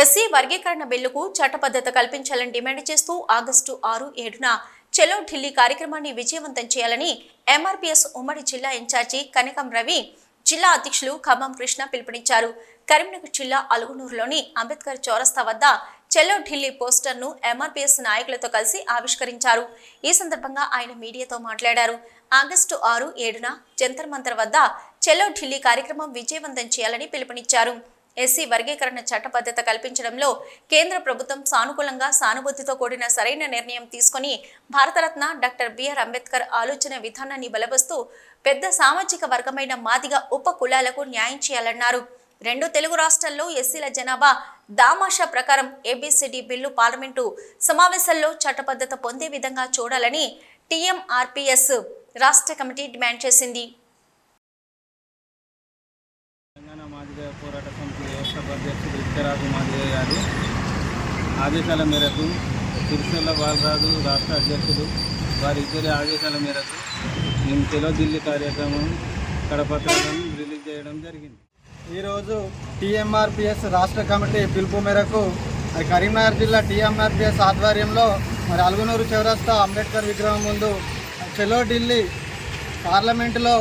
SC వర్గీకరణ బిల్లుకు చట్టబద్ధత కల్పించాలని డిమాండ్ చేస్తూ ఆగస్టు ఆరు ఏడున చెలో ఢిల్లీ కార్యక్రమాన్ని విజయవంతం చేయాలని ఎంఆర్పీఎస్ ఉమ్మడి జిల్లా ఇన్ఛార్జి కనకం రవి జిల్లా అధ్యక్షులు ఖమ్మం కృష్ణ పిలుపునిచ్చారు. కరీంనగర్ జిల్లా అలుగునూరులోని అంబేద్కర్ చౌరస్తా వద్ద చెల్లో ఢిల్లీ పోస్టర్ను ఎంఆర్పీఎస్ నాయకులతో కలిసి ఆవిష్కరించారు. ఈ సందర్భంగా ఆయన మీడియాతో మాట్లాడారు. ఆగస్టు ఆరు ఏడున జంతర్ మంతర్ వద్ద చెల్లో ఢిల్లీ కార్యక్రమం విజయవంతం చేయాలని పిలుపునిచ్చారు. ఎస్సీ వర్గీకరణ చట్టబద్ధత కల్పించడంలో కేంద్ర ప్రభుత్వం సానుకూలంగా సానుభూతితో కూడిన సరైన నిర్ణయం తీసుకొని భారతరత్న డాక్టర్ బిఆర్ అంబేద్కర్ ఆలోచన విధానాన్ని బలపరుస్తూ పెద్ద సామాజిక వర్గమైన మాదిగా ఉప కులాలకు న్యాయం చేయాలన్నారు. రెండు తెలుగు రాష్ట్రాల్లో ఎస్సీల జనాభా దామాషా ప్రకారం ఏబిసిడి బిల్లు పార్లమెంటు సమావేశాల్లో చట్టబద్ధత పొందే విధంగా చూడాలని టీఎంఆర్పిఎస్ రాష్ట్ర కమిటీ డిమాండ్ చేసింది. తెలంగాణ మాదిగ పోరాట సమితి వ్యవస్థాపక అధ్యక్షుడు ఇక్కరాజు మాదిగ గారి. ఆదేశాల మేరకు సిరిసిల్ల బాలరాజు రాష్ట్ర అధ్యక్షుడు వారి ఇద్దరి ఆదేశాల మేరకు మేము తెలో ఢిల్లీ కార్యక్రమం కడపత్రం రిలీజ్ చేయడం జరిగింది. ఈరోజు టీఎంఆర్పిఎస్ రాష్ట్ర కమిటీ పిలుపు మేరకు కరీంనగర్ జిల్లా టీఎంఆర్పిఎస్ ఆధ్వర్యంలో మరి అలుగునూరు చౌరస్తా అంబేద్కర్ విగ్రహం ముందు చెలో ఢిల్లీ పార్లమెంటులో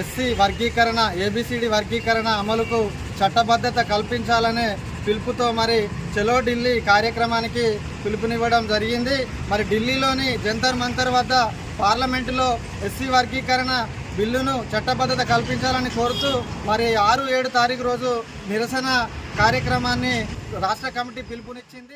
ఎస్సీ వర్గీకరణ ఏబిసిడి వర్గీకరణ అమలుకు చట్టబద్ధత కల్పించాలనే పిలుపుతో మరి చెలో ఢిల్లీ కార్యక్రమానికి పిలుపునివ్వడం జరిగింది. మరి ఢిల్లీలోని జంతర్ మంతర్ వద్ద పార్లమెంటులో ఎస్సీ వర్గీకరణ బిల్లును చట్టబద్ధత కల్పించాలని కోరుతూ మరి ఆరు ఏడు తారీఖు రోజు నిరసన కార్యక్రమాన్ని రాష్ట్ర కమిటీ పిలుపునిచ్చింది.